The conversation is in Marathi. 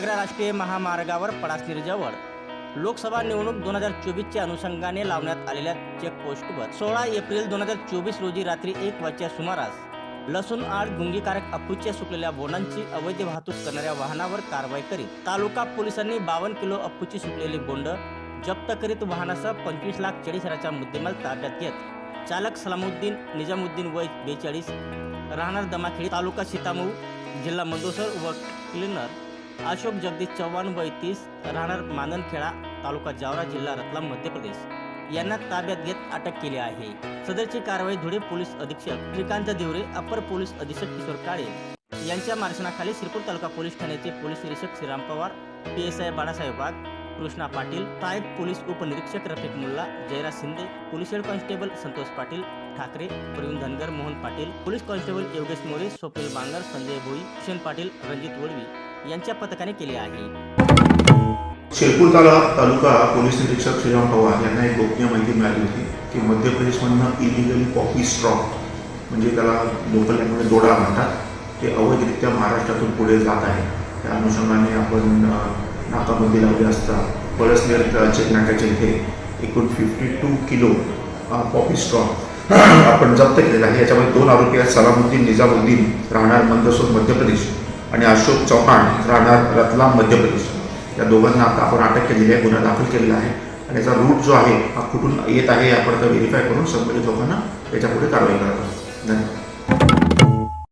आग्रा राष्ट्रीय महामार्गावर पडासनीरजवळ लोकसभा निवडणूक दोन हजार चोवीसच्या अनुषंगाने लावण्यात आलेल्या चेकपोस्टवर सोळा एप्रिल दोन हजार चोवीस रोजी रात्री एक वाजच्या सुमारास लसूण आड गुंगीकारक अफूच्या सुकलेल्या बोंडांची अवैध वाहतूक करणाऱ्या वाहनावर कारवाई करीत तालुका पोलिसांनी बावन्न किलो अफूची सुकलेली बोंड जप्त करीत वाहनासह पंचवीस लाख चाळीस हजाराचा मुद्देमाल ताब्यात घेत चालक सलामुद्दीन निजामुद्दीन वय बेचाळीस राहणार दमाखेडी तालुका सीतामऊ जिल्हा मंदोसर व क्लिनर अशोक जगदीश चव्हाण वय तीस राहणार माननखेडा तालुका जावरा जिल्हा रतलाम मध्य प्रदेश. यांना ताब्यात घेत अटक केली आहे. सदरची कारवाई धुळे पोलीस अधीक्षक श्रीकांत देवरे अपर पोलीस अधीक्षक किशोर काळे यांच्या मार्शनाखाली श्रीपूर तालुका पोलीस ठाण्याचे पोलीस निरीक्षक Shriram Pawar P S I Balasaheb Wagh Krishna Patil सहाय्यक पोलीस उपनिरीक्षक Rafiq Mulla Jayraj Shinde police head constable Santosh Patil Thackeray Pravin Dhangar Mohan Patil police constable Yogesh More Swapnil Bangar Sanjay Bhoi Kishan Patil Ranjit Wadvi यांच्या पथकाने केले आहे. शिरपूर ताला तालुका पोलीस निरीक्षक श्रीराम पवार यांना एक गोपनीय माहिती मिळाली होती की मध्य प्रदेशमधनं इलिगली कॉफी स्ट्रॉक म्हणजे त्याला लोकल लँग्वेज दोडा म्हणतात ते अवैधरित्या महाराष्ट्रातून पुढे जात आहे. त्या अनुषंगाने आपण अ, नाकामध्ये लावले असता पळसनेर चेक इथे एकूण fifty two kilo coffee stock आपण जप्त केलेला आहे. याच्यामध्ये दोन आरोपी आहेत सलामुद्दीन निजामुद्दीन राहणार मंदसूर मध्य प्रदेश. आणि अशोक चव्हाण राहणार रतलाम मध्य प्रदेश. या दोघांना आता आपण अटक केलेली आहे गुन्हा दाखल केलेला आहे. आणि याचा रूट जो आहे हा कुठून येत आहे आपण व्हेरीफाय करून संबंधित लोकांना याच्यापुढे कारवाई करत आहोत. धन्यवाद.